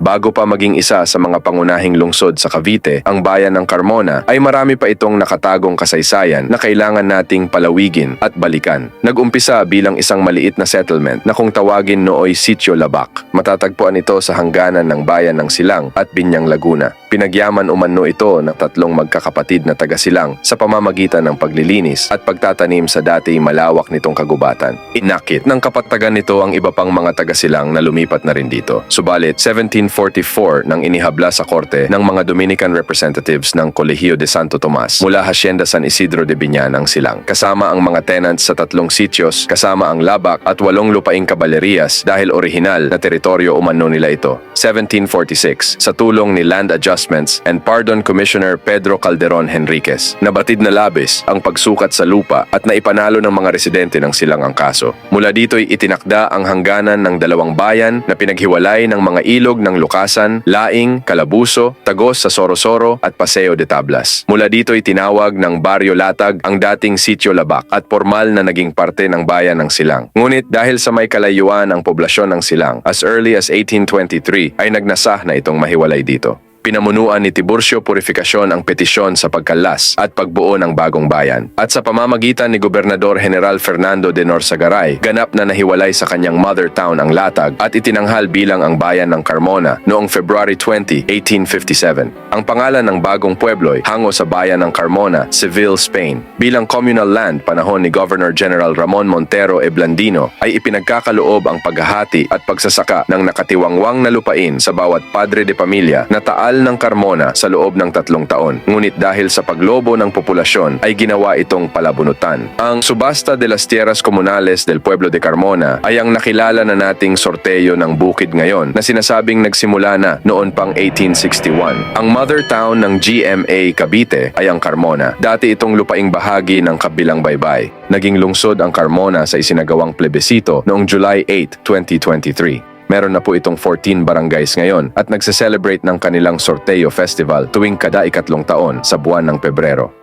Bago pa maging isa sa mga pangunahing lungsod sa Cavite, ang bayan ng Carmona ay marami pa itong nakatagong kasaysayan na kailangan nating palawigin at balikan. Nag-umpisa bilang isang maliit na settlement na kung tawagin nooy Sitio Labak. Matatagpuan ito sa hangganan ng bayan ng Silang at Binyang Laguna. Pinagyaman umano ito ng tatlong magkakapatid na taga-silang sa pamamagitan ng paglilinis at pagtatanim sa dati malawak nitong kagubatan. Inakit ng kapatagan nito ang iba pang mga taga-silang na lumipat na rin dito. Subalit, 1744 nang inihabla sa korte ng mga Dominican representatives ng Colegio de Santo Tomas mula Hacienda San Isidro de Biñan ang silang. Kasama ang mga tenants sa tatlong sityos, kasama ang labak at walong lupaing kabalerias dahil orihinal na teritoryo umano nila ito. 1746 sa tulong ni Land Adjustments and Pardon Commissioner Pedro Calderon Henriquez. Nabatid na labis ang pagsukat sa lupa at naipanalo ng mga residente ng silang ang kaso. Mula dito'y itinakda ang hangganan ng dalawang bayan na pinaghiwalay ng mga ilog ng Lukasan, Laing, Calabuso, Tagos sa Sorosoro at Paseo de Tablas. Mula dito'y tinawag ng Baryo Latag ang dating Sitio Labak at formal na naging parte ng bayan ng Silang. Ngunit dahil sa may kalayuan ang poblasyon ng Silang, as early as 1823 ay nagnasah na itong mahiwalay dito. Pinamunuan ni Tiburcio Purificacion ang petisyon sa pagkalas at pagbuo ng bagong bayan. At sa pamamagitan ni Gobernador General Fernando de Norsagaray, ganap na nahiwalay sa kanyang mother town ang Latag at itinanghal bilang ang bayan ng Carmona noong February 20, 1857. Ang pangalan ng bagong pueblo'y hango sa bayan ng Carmona, Seville, Spain. Bilang communal land panahon ni Governor General Ramon Montero e Blandino ay ipinagkakaloob ang paghahati at pagsasaka ng nakatiwangwang na lupain sa bawat padre de pamilya na taal ng Carmona sa loob ng tatlong taon. Ngunit dahil sa paglobo ng populasyon ay ginawa itong palabunutan. Ang Subasta de las Tierras Comunales del Pueblo de Carmona ay ang nakilala na nating sorteyo ng bukid ngayon na sinasabing nagsimula na noon pang 1861. Ang mother town ng GMA Cavite ay ang Carmona. Dati itong lupaing bahagi ng kabilang baybay. Naging lungsod ang Carmona sa isinagawang plebisito noong July 8, 2023. Meron na po itong 14 barangays ngayon at nagse-celebrate ng kanilang Sorteo Festival tuwing kada ikatlong taon sa buwan ng Pebrero.